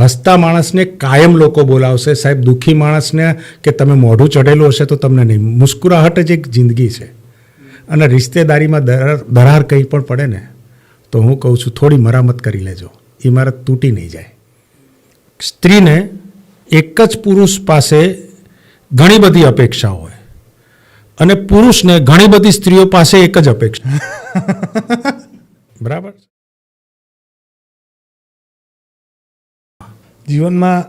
હસતા માણસને કાયમ લોકો બોલાવશે. સાહેબ દુઃખી માણસને કે તમે મોઢું ચઢેલું હશે તો તમને નહીં. મુસ્કુરાહટ જ એક જિંદગી છે. અને રિશ્તેદારીમાં દરાર દરાર કંઈ પણ પડે ને તો હું કહું છું થોડી મરામત કરી લેજો. ઇમારત તૂટી નહીં જાય. સ્ત્રીને એક જ પુરુષ પાસે ઘણી બધી અપેક્ષા હોય. અને પુરુષને ઘણી બધી સ્ત્રીઓ પાસે એક જ અપેક્ષા. બરાબર? જીવનમાં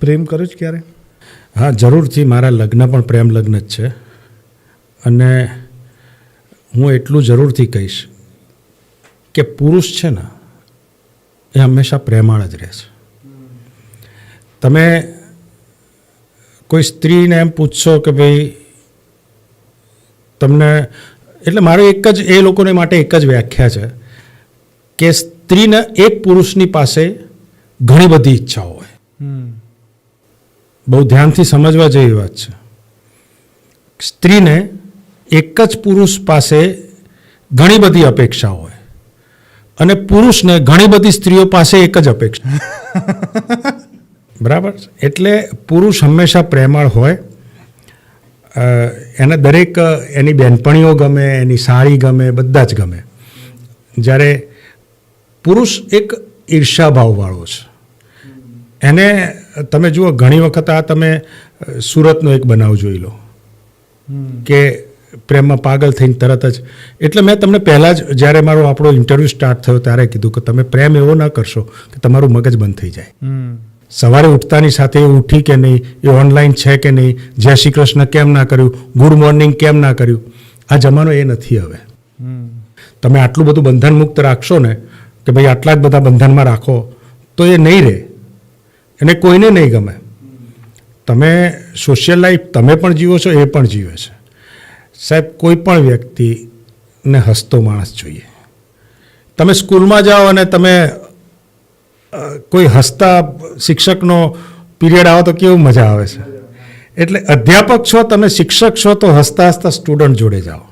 પ્રેમ કર્યો છે ક્યારે? હા, જરૂરથી. મારા લગ્ન પણ પ્રેમ લગ્ન જ છે. અને હું એટલું જરૂરથી કહીશ કે પુરુષ છે ને, એ હંમેશા પ્રેમાળ જ રહે છે. તમે કોઈ સ્ત્રીને એમ પૂછશો કે ભાઈ, તમને, એટલે મારે એક જ, એ લોકોને માટે એક જ વ્યાખ્યા છે કે સ્ત્રીને એક પુરુષની પાસે ઘણી બધી ઈચ્છાઓ હોય. બહુ ધ્યાનથી સમજવા જેવી વાત છે. સ્ત્રીને એક જ પુરુષ પાસે ઘણી બધી અપેક્ષા હોય. અને પુરુષને ઘણી બધી સ્ત્રીઓ પાસે એક જ અપેક્ષા. બરાબર? એટલે પુરુષ હંમેશા પ્રેમાળ હોય. એને દરેક એની બેનપણીઓ ગમે એની સાળી ગમે બધા જ ગમે. જ્યારે પુરુષ એક ઈર્ષાભાવવાળો છે. એને તમે જુઓ ઘણી વખત આ તમે સુરતનો એક બનાવ જોઈ લો. કે પ્રેમમાં પાગલ થઈને તરત જ એટલે મેં તમને પહેલાં જ જ્યારે મારો આપણો ઇન્ટરવ્યૂ સ્ટાર્ટ થયો ત્યારે કીધું કે તમે પ્રેમ એવો ના કરશો કે તમારું મગજ બંધ થઈ જાય. સવારે ઉઠતાની સાથે એ ઉઠી કે નહીં એ ઓનલાઈન છે કે નહીં જય શ્રી કૃષ્ણ કેમ ના કર્યું ગુડ મોર્નિંગ કેમ ના કર્યું આ જમાનો એ નથી હવે. તમે આટલું બધું બંધન મુક્ત રાખશો ને કે ભાઈ આટલા જ બધા બંધનમાં રાખો તો એ નહીં રહે. એને કોઈને નહીં ગમે. તમે સોશિયલ લાઈફ તમે પણ જીવો છો, એ પણ જીવે છે. સાહેબ, કોઈ પણ વ્યક્તિને હસતો માણસ જોઈએ. તમે સ્કૂલમાં જાઓ અને તમે કોઈ હસતા શિક્ષકનો પીરિયડ આવો તો કેવું મજા આવે છે? એટલે અધ્યાપક છો, તમે શિક્ષક છો, તો હસતા હસતા સ્ટુડન્ટ જોડે જાઓ.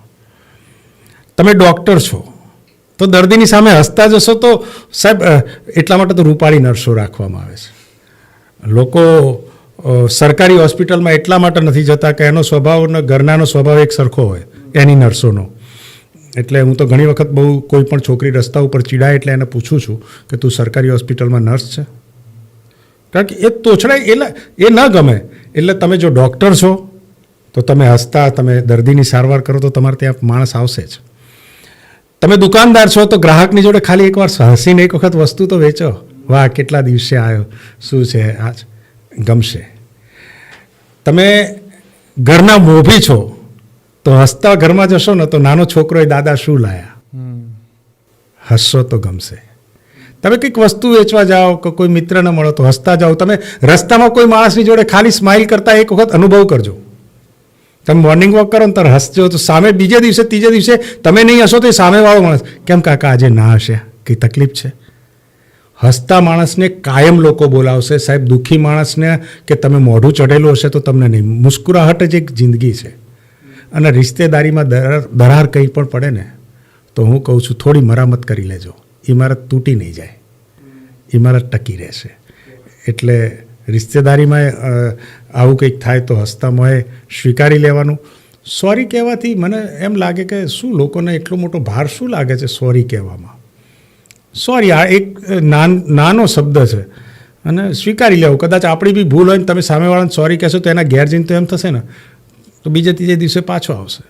તમે ડૉક્ટર છો, તો દર્દીની સામે હસતા જશો તો સાહેબ એટલા માટે તો રૂપાળી નર્સો રાખવામાં આવે છે. લોકો સરકારી હોસ્પિટલમાં એટલા માટે નથી જતા કે એનો સ્વભાવ અને ઘરનાનો સ્વભાવ એક સરખો હોય, એની નર્સોનો. એટલે હું તો ઘણી વખત બહુ કોઈ પણ છોકરી રસ્તા ઉપર ચીડાય એટલે એને પૂછું છું કે તું સરકારી હોસ્પિટલમાં નર્સ છે? કારણ કે એ તોછડાય એટલે એ ન ગમે. એટલે તમે જો ડૉક્ટર છો, તો તમે હસતા, તમે દર્દીની સારવાર કરો, તો તમારે ત્યાં માણસ આવશે જ. તમે દુકાનદાર છો, તો ગ્રાહકની જોડે ખાલી એકવાર હસીને એક વખત વસ્તુ તો વેચો. વાહ કેટલા દિવસે આવ્યો? શું છે? આ ગમશે. તમે ઘરના મોભી છો તો હસતા ઘરમાં જશો ને તો નાનો છોકરો એ દાદા શું લાયા? હસશો તો ગમશે. તમે કંઈક વસ્તુ વેચવા જાઓ કે કોઈ મિત્રને મળો તો હસતા જાઓ. તમે રસ્તામાં કોઈ માણસની જોડે ખાલી સ્માઇલ કરતા એક વખત અનુભવ કરજો. તમે મોર્નિંગ વોક કરો ને ત્યારે હસજો. તો સામે બીજે દિવસે ત્રીજે દિવસે તમે નહીં હશો તો એ સામેવાળો માણસ કેમ કાકા આજે ના હશે? કંઈ તકલીફ છે? હસતા માણસને કાયમ લોકો બોલાવશે. સાહેબ, દુઃખી માણસને કે તમે મોઢું ચઢેલું હશે તો તમને નહીં. મુસ્કુરાહટ જ એક જિંદગી છે. અને રિશ્તેદારીમાં દરાર દરાર કંઈ પણ પડે ને, તો હું કહું છું, થોડી મરામત કરી લેજો. ઇમારત તૂટી નહીં જાય. ઇમારત ટકી રહેશે. એટલે રિશ્તેદારીમાં આવું કંઈક થાય તો હસતા મોએ સ્વીકારી લેવાનું. સોરી કહેવાથી મને એમ લાગે કે શું લોકોને એટલો મોટો ભાર શું લાગે છે સોરી કહેવામાં? સોરી આ એક નાન નાનો શબ્દ છે. અને સ્વીકારી લેવું. કદાચ આપણી બી ભૂલ હોય ને તમે સામેવાળાને સોરી કહેશો તો એના ગેરજીન તો એમ થશે ને. તો બીજે ત્રીજે દિવસે પાછો આવશે.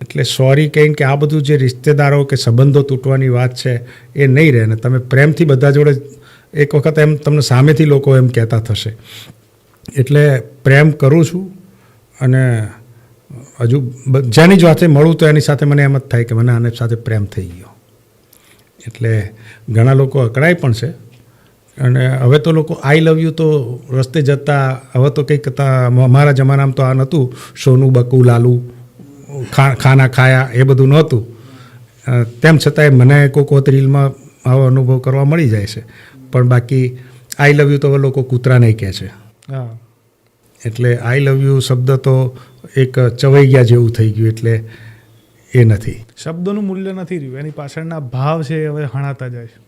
એટલે સોરી કહીને કે આ બધું જે રિશ્તેદારો કે સંબંધો તૂટવાની વાત છે એ નહીં રહે ને. તમે પ્રેમથી બધા જોડે એક વખત એમ તમને સામેથી લોકો એમ કહેતા થશે. એટલે પ્રેમ કરું છું અને હજુ જેની જેની વાતે મળું તો એની સાથે મને એમ જ થાય કે મને આને સાથે પ્રેમ થઈ ગયો. એટલે ઘણા લોકો અકળાય પણ છે. અને હવે તો લોકો આઈ લવ યુ તો રસ્તે જતા હવે તો કંઈક હતા અમારા જમાનામાં તો આ નહોતું. સોનું બકુ લાલુ ખા ખાના ખાયા એ બધું નહોતું. તેમ છતાંય મને કોક રીલમાં આવો અનુભવ કરવા મળી જાય છે. પણ બાકી આઈ લવ યુ તો હવે લોકો કૂતરાને કહે છે. હા. એટલે આઈ લવ યુ શબ્દ તો એક ચવાઈ ગયા જેવું થઈ ગયું. એટલે એ નથી. શબ્દોનું મૂલ્ય નથી રહ્યું. એની પાછળના ભાવ છે હવે હણાતા જાય છે.